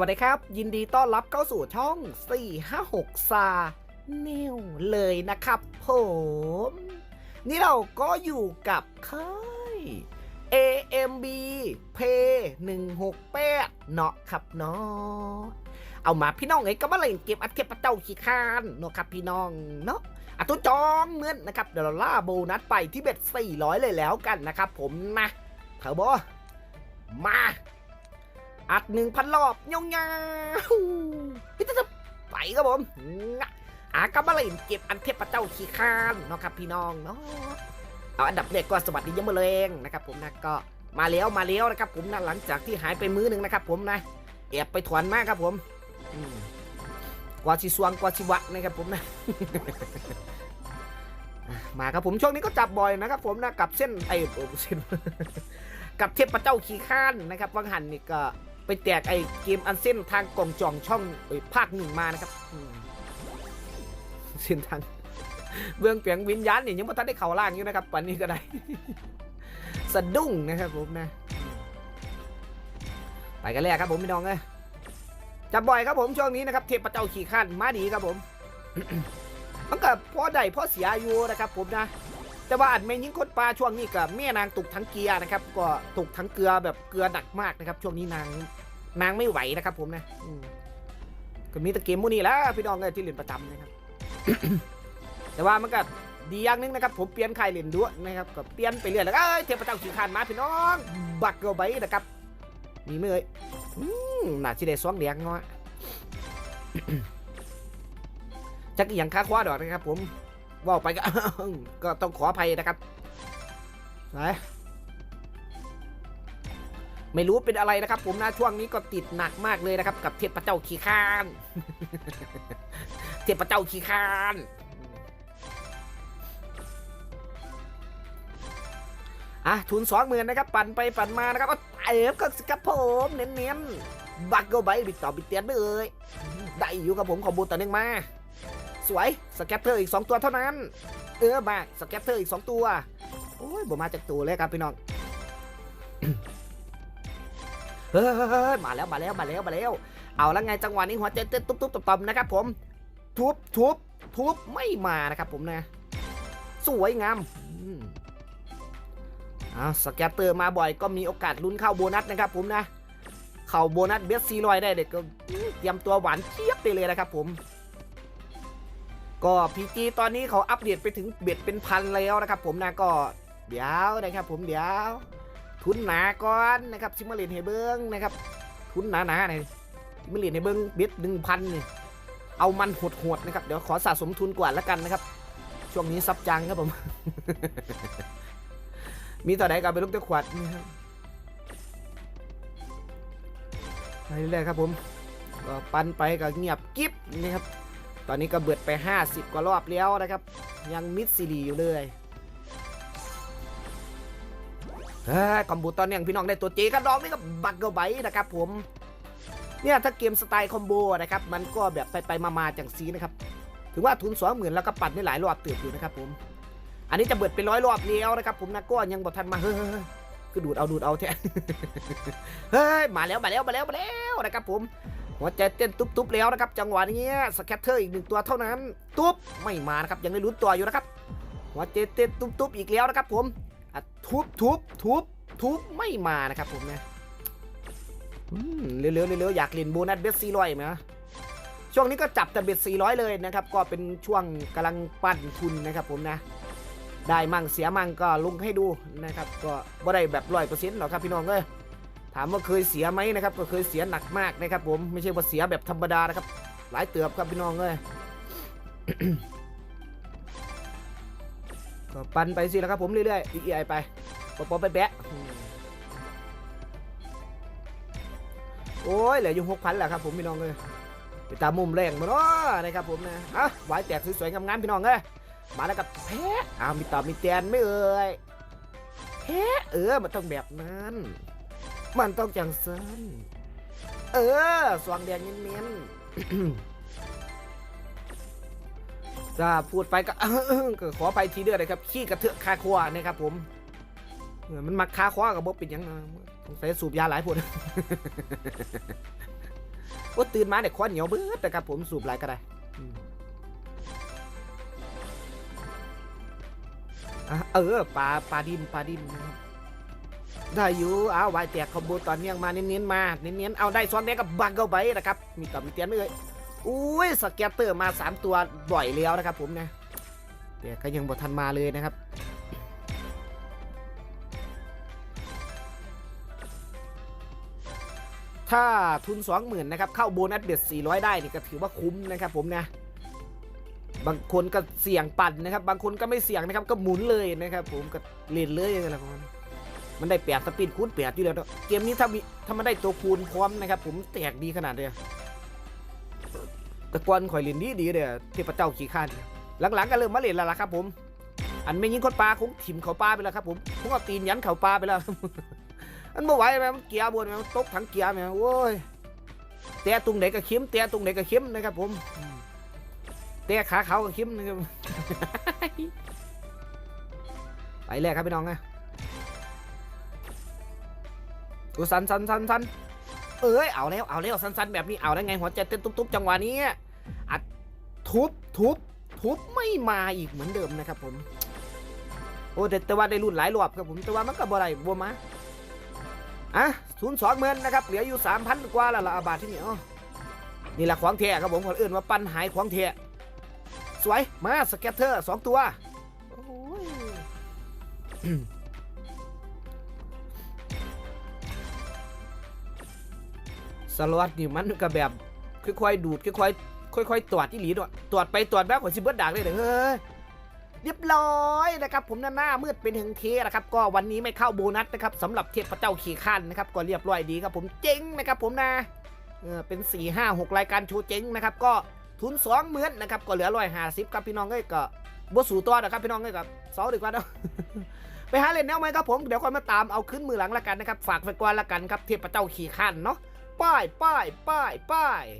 วัสดีครับ ยินดีต้อนรับเข้าสู่ช่อง 456 ซาเนวเลยนะครับผม นี่เราก็อยู่กับค่าย AMB p 168เนาะครับเนาะเอามาพี่น้องเอ้ก็มาเล่นเกมอัดเก็บปะเจ้าขี้คานเนาะครับพี่น้องเนาะอะตัวจองเงินนะครับเดี๋ยวเราล่าโบนัสไปที่เบ็ด400 เลยแล้วกันนะครับผมนะเถอะบอมา อัดหนึ่งพันรอบยองยาวพี่จะไปครับผมงะอากามาเล่นเก็บอันเทพเจ้าขี้คร้านเนาะครับพี่น้องเนาะเอาอันดับแรกก็สวัสดียามมะเร็งนะครับ ผมนะก็มาแล้วมาแล้วนะครับ ผมนะหลังจากที่หายไปมื้อหนึ่งนะครับ ผมนะแอบไปถอนมากครับผมกว่าชิสวงกว่าชิวะนะครับผมนะอะมาครับผมช่วงนี้ก็จับบ่อยนะครับ ผมนะกับเส้นไอ้โอ้เส้นกับเทพเจ้าขี้ข้านนะครับวังหันนี่ก็ ไปแตกไอ้เกมอันเส้นทางกล่องจองช่องเอ้ยภาคหนึ่งมานะครับเส้นทางเบื้องเปียงวิญญาณนี่ยังไม่ทันได้เข่าล่างอยู่นะครับวันนี้ก็ได้ สะดุ้งนะครับผมนะ ไปกันเลยครับผมพี่น้องเอ้ยจับบ่อยครับผมช่วงนี้นะครับเทพเจ้าขี้ข้านมาดีครับผม มันก็พอได้พอเสียอยู่นะครับผมนะ แต่ว่าอันแม่ยิงคนปลาช่วงนี้กับแม่นางตกทั้งเกียร์นะครับ ก็ตกทั้งเกลือแบบเกลือหนักมากนะครับ ช่วงนี้นางนางไม่ไหวนะครับผมนะก็มีแตะเกมมูนี่แล้วพี่น้องเลยที่เล่นประจำนะครับ แต่ว่ามันก็ดีอย่างนึงนะครับ ผมเปลี่ยนใครเล่นด้วยนะครับก็เปลี่ยนไปเรื่อยแล้วก็เอ้ยเทพเจ้าขี่คานมาพี่น้องบักเกอร์ไบนะครับมีไหมเอ่ยอืมน่าจะได้สองแดงเนาะจักอย่างค้าคว้าดอกนะครับผม ว่าไปก็ ก็ต้องขออภัยนะครับไหนไม่รู้เป็นอะไรนะครับ ผมนะช่วงนี้ก็ติดหนักมากเลยนะครับ กับเทพเจ้าขี้ข้าน เทพเจ้าขี้ข้านอะทุนสองหมื่นนะครับ ปั่นไปปั่นมานะครับเอฟก็สกับผมเน้นๆบักเกอร์ไบบิดต่อบิดเตียนไปเลยได้อยู่กับผมขอบูต่อหนึ่งมา สวยสแกตเตอร์อีก 2 ตัวเท่านั้น เออมาสแกตเตอร์อีก 2 ตัว โอ้ยบ่มาจากตัวเลยครับพี่น้องเฮ้ยมาแล้วมาแล้วมาแล้วมาแล้ว เอาแล้วไงจังหวะนี้หัวใจเต้นตุ๊บตุ๊บต่อมๆนะครับผมทุบทุบทุบไม่มานะครับผมนะ สวยงามอืมอ่าสแกตเตอร์มาบ่อยก็มีโอกาสลุ้นเข้าโบนัสนะครับผมนะ เข้าโบนัสเบสซีลอยได้เด็กก็เตรียมตัวหวานเทียบไปเลยนะครับผม ก็พีจีตอนนี้เขาอัปเดตไปถึงเบ็ดเป็นพันแล้วนะครับ ผมนะก็เดี๋ยวนะครับผมเดี๋ยว ทุนหนาก่อนนะครับซิมาเลนให้เบิ้งนะครับ ทุนหนาหนาๆหน่อยซิมาเลนให้เบิ้งเบ็ดหนึ่งพันนี่เอามันหดๆนะครับ เดี๋ยวขอสะสมทุนก่อนแล้วกันนะครับ ช่วงนี้ซับจังครับผม มีต่อไหนก็เอาไปลูกตะขวดนะครับไปเรื่อยๆครับผมก็ปันไปก็เงียบกิ๊บนะครับ ตอนนี้ก็เบิดไป 50 กว่ารอบแล้วนะครับ ยังมิดซีรีอยู่เลยคอมบูตอนนี้พี่น้องได้ตัวเจกันดองนี่ก็บักเกอไบนะครับผม เนี่ยถ้าเกมสไตล์คอมโบนะครับ มันก็แบบไปไปมามาจังซีนะครับ ถือว่าทุนสองหมื่นแล้วก็ปัดได้หลายรอบเติบอยู่นะครับผม อันนี้จะเบิดไปร้อยรอบแล้วนะครับผมนะก็ยังบอทันมาเฮ้ยคือดูดเอาดูดเอาแท้เฮ้ยมาแล้วมาแล้วมาแล้วมาแล้วนะครับผม หัวใจเต้นตุ๊บๆแล้วนะครับ จังหวะนี้สแคตเตอร์อีกหนึ่งตัวเท่านั้น ตุ๊บไม่มานะครับยังได้ลุ้นตัวอยู่นะครับหัวใจเต้นตุ๊บๆอีกแล้วนะครับ ผมทุบทุบทุบทุบไม่มานะครับผมนะเร็วๆเร็วๆอยากเล่นโบนัสเบสซี่ร้อยไหมช่วงนี้ก็จับแต่เบ็ด400 เลยนะครับ ก็เป็นช่วงกำลังปั้นทุนนะครับผมนะ ได้มั่งเสียมั่งก็ลงให้ดูนะครับ ก็บ่ได้แบบร้อยเปอร์เซ็นต์หรอกครับพี่น้องเอ้ย ถามว่าเคยเสียไหมนะครับ ก็เคยเสียหนักมากนะครับ ผมไม่ใช่ว่าเสียแบบธรรมดานะครับ หลายเตือบครับพี่น้องเลยก็ปันไปสิแล้วครับผมเรื่อยๆอีกไอไปปอปอไปแบะโอ้ยเหลืออยู่หกพันแหละครับผมพี่น้องเลยไปตามมุมแรงมาเนาะนะครับผมนะอะหวายแตกสวยๆงามๆพี่น้องเลยมาแล้วกับแพ้อ้าวมีตอบมีแตนไม่เอ่ยแพ้เออมันต้องแบบนั้น มันต้องจังสันเออ สว่างแดงเน้นๆจะพูดไปก็ก็ขอไปทีเดียวเลยครับ ขี้กระเทือกคาคว้านะครับผม มันมักคาคว้ากับบ๊เป็นยังนะสงสัยสูบยาหลายผลโอ้ตื่นมาเนี่ยควันเหนียวเบิดนะครับผมสูบอะไรก็ได้เออปลาปลาดินปลาดินนะครับ ได้อยู่เอาไว้แตกคอมโบตอนเนี้ยมาเน้นๆมาเน้นๆเอาได้ซ้อนแดงกับบังเข้าไปนะครับมีต่อมีเตียนเลยอุ้ยสเก็ตเตอร์มาสามตัวบ่อยแล้วนะครับผมนะแต่ก็ยังบ่ทันมาเลยนะครับถ้าทุน 20,000นะครับเข้าโบนัสเบ็ด400 ได้นี่ก็ถือว่าคุ้มนะครับผมนะบางคนก็เสี่ยงปั่นนะครับ บางคนก็ไม่เสี่ยงนะครับก็หมุนเลยนะครับ ผมก็เล่นเลยอะไรประมาณนี้ มันได้แปดสปีดคูณแปดอยู่แล้วเนอะเกมนี้ถ้ามีถ้ามันได้ตัวคูณพร้อมนะครับ ผมแตกดีขนาดเลยต่ก่อนข่อยเล่นดีดีเลยเทพเจ้าขี่ข้านหลังๆก็เริ่มมาเล่นแล้วล่ะครับ ผม อันไม่ยิงคนปลาคงถิ่มเขาปลาไปแล้วครับผมคงเอาตีนยันเขาปลาไปแล้วมันบ่ไหวแม่มันเกียร์บนแม่มันตกถังเกียร์แม่โอ้ยแต่ตรงไหนก็เข้มแต่ตรงไหนก็เข้มนะครับ ผมอืมแต่ขาเขาก็เข้มนะครับไปแรกครับพี่น้องนะ ดูสันสันสันสันเอ้ยเอาแล้วเอาแล้วสันสันแบบนี้เอาได้ไงหัวใจเต้นตุ๊บๆจังหวะนี้อัดทุบทุบทุบไม่มาอีกเหมือนเดิมนะครับผมโอ้แต่แต่ว่าได้รุ่นหลายรอบครับผมแต่ว่ามันก็บ่ได้บ่มาอะศูนย์สองหมื่นนะครับเหลืออยู่สามพันกว่าแล้วละอาบาทที่นี่อ๋อนี่แหละของแท้ครับผมคนอื่นว่าปันหายของแท้สวยมาสเก็ตเตอร์สองตัวโอ้ย สล็อตนี่มันก็แบบค่อยๆดูดค่อยๆค่อยๆตรวจที่หลีด้วยตรวจไปตรวจมาขนสิเบิดดักเลยเด้อเฮ้ยเรียบร้อยนะครับ ผมหน้านามืดเป็นถึงเทนะครับ ก็วันนี้ไม่เข้าโบนัสนะครับสำหรับเทพเจ้าขี่ขั้นนะครับ ก็เรียบร้อยดีครับ ผมเจ๊งนะครับ ผมนะเออเป็น4ี่ห้าหกรายการโชว์เจ๊งนะครับก็ทุนสองหมื่นนะครับก็เหลือร้อยห้าสิบครับพี่น้องเอ้ยก็บสู่ตัวนะครับพี่น้องเอ้ยกับเสาดีกว่าเนาะไปหาเล่นแนวไหมครับผมเดี๋ยวค่อยมาตามเอาขึ้นมือหลังละกันนะครับฝากไว้ก่อนละกันครับเทพเจ้าขี่ขั้นเนาะ Bye, bye, bye, bye.